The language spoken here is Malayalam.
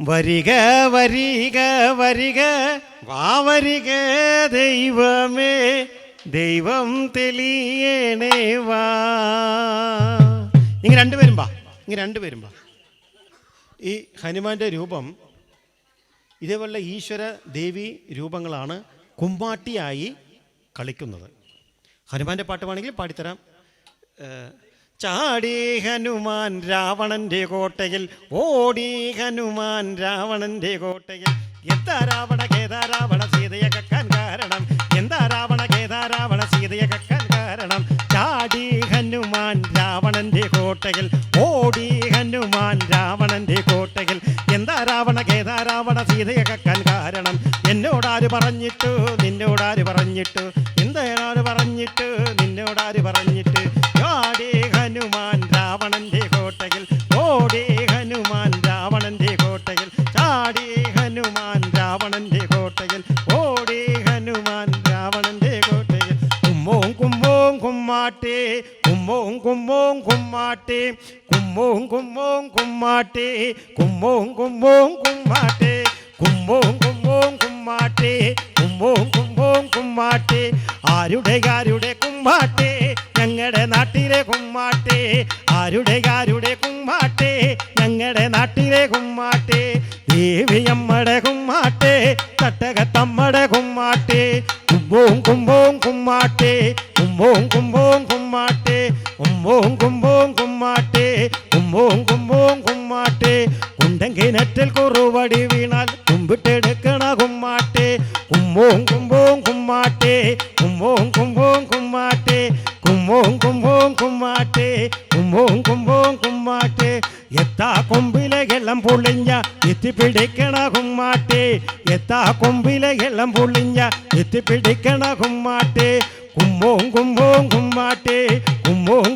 വരിക വരിക വരിക വാ വരിക ദൈവമേ ദൈവം തെളിയണേ വാ. ഇങ്ങനെ രണ്ടുപേരും വാ ഇങ്ങനെ രണ്ടുപേരും വാ. ഈ ഹനുമാന്റെ രൂപം ഇതേപോലെ ഈശ്വര ദേവി രൂപങ്ങളാണ് കുമ്പാട്ടിയായി കളിക്കുന്നത്. ഹനുമാന്റെ പാട്ട് വേണമെങ്കിൽ പാടിത്തരാം. ചാടി ഹനുമാൻ രാവണന്റെ കോട്ടയിൽ ഓടി ഹനുമാൻ രാവണന്റെ കോട്ടയിൽ. എന്താ രാവണ കേതാ രാവണ സീതയെ കക്കാൻ കാരണം? എന്താ രാവണ കേതാ രാവണ സീതയെ കക്കാൻ കാരണം? ചാടി ഹനുമാൻ രാവണന്റെ കോട്ടയിൽ ഓടി ഹനുമാൻ രാവണന്റെ കോട്ടയിൽ. എന്താ രാവണ കേതാ രാവണ സീതയെ കക്കാൻ കാരണം? എന്നോടാര് പറഞ്ഞിട്ടു നിന്നോടാര് പറഞ്ഞിട്ടു. എന്താ പറഞ്ഞിട്ട് നിന്നോടാര് പറഞ്ഞു രാവണന്റെ കോട്ടയിൽ. ഓടി ഹനുമാൻ രാവണന്റെ കോട്ടയിൽ. ചാടി ഹനുമാൻ രാവണന്റെ കോട്ടയിൽ. ഓടി ഹനുമാൻ രാവണന്റെ കോട്ടയിൽ. കുമ്മോം കുമ്മോം കുമ്മാട്ടേ കുമ്മോം കുമ്മോം കുമ്മാട്ടേ കുമ്മോം കുമ്മോം കുമ്മാട്ടേ കുമ്മോം കുമ്മോം കുമ്മാട്ടേ കുമ്മോം കുമ്മോം കുമ്മാട്ടേ കുമ്മോം കുമ്മോം കുമ്മാട്ടേ. ആരുടെ ആരുടെ കുമ്മാട്ടേ ഞങ്ങളുടെ നാട്ടിലെ കുമ്മാട്ടേ ആരുടെ ആരുടെ കുമ്മാട്ടെ? ഞങ്ങളുടെ നാട്ടിലെ കുമ്മാട്ടേ. ദേവിയമ്മടെ കുമ്മാട്ടെ. തട്ടകത്തമ്മടെ കുമ്മാട്ടേ. കുമ്പോം കുമ്പോം കുമ്മാട്ടേ. കുമ്പോം കുമ്പോം കുമ്മാട്ടേ. കുമ്പോം കുമ്പോം കുമ്മാട്ടേ. കുമ്പോം കുമ്പോം കുമ്മാട്ടേ. കുണ്ടങ്കിനറ്റിൽ കുറുവടി വീണാൽ കുമ്പിട്ടെടുക്കണ കുമ്മാട്ടെ. കുമ്പോം കുമ്പോം കുമ്മാട്ടെ. കുമ്പോം കുമ്പോം എത്താ കൊമ്പിലെ എല്ലാം പൊളിഞ്ഞ എത്തിപ്പിടിക്കണ കുമ്മാട്ടെ എത്താ കൊമ്പിലെ എല്ലാം പൊളിഞ്ഞ എത്തിപ്പിടിക്കണ കുമ്മാട്ടെ കുമ്പോം കുമ്പോം കുമ്മാട്ടേ. കുമ്പോം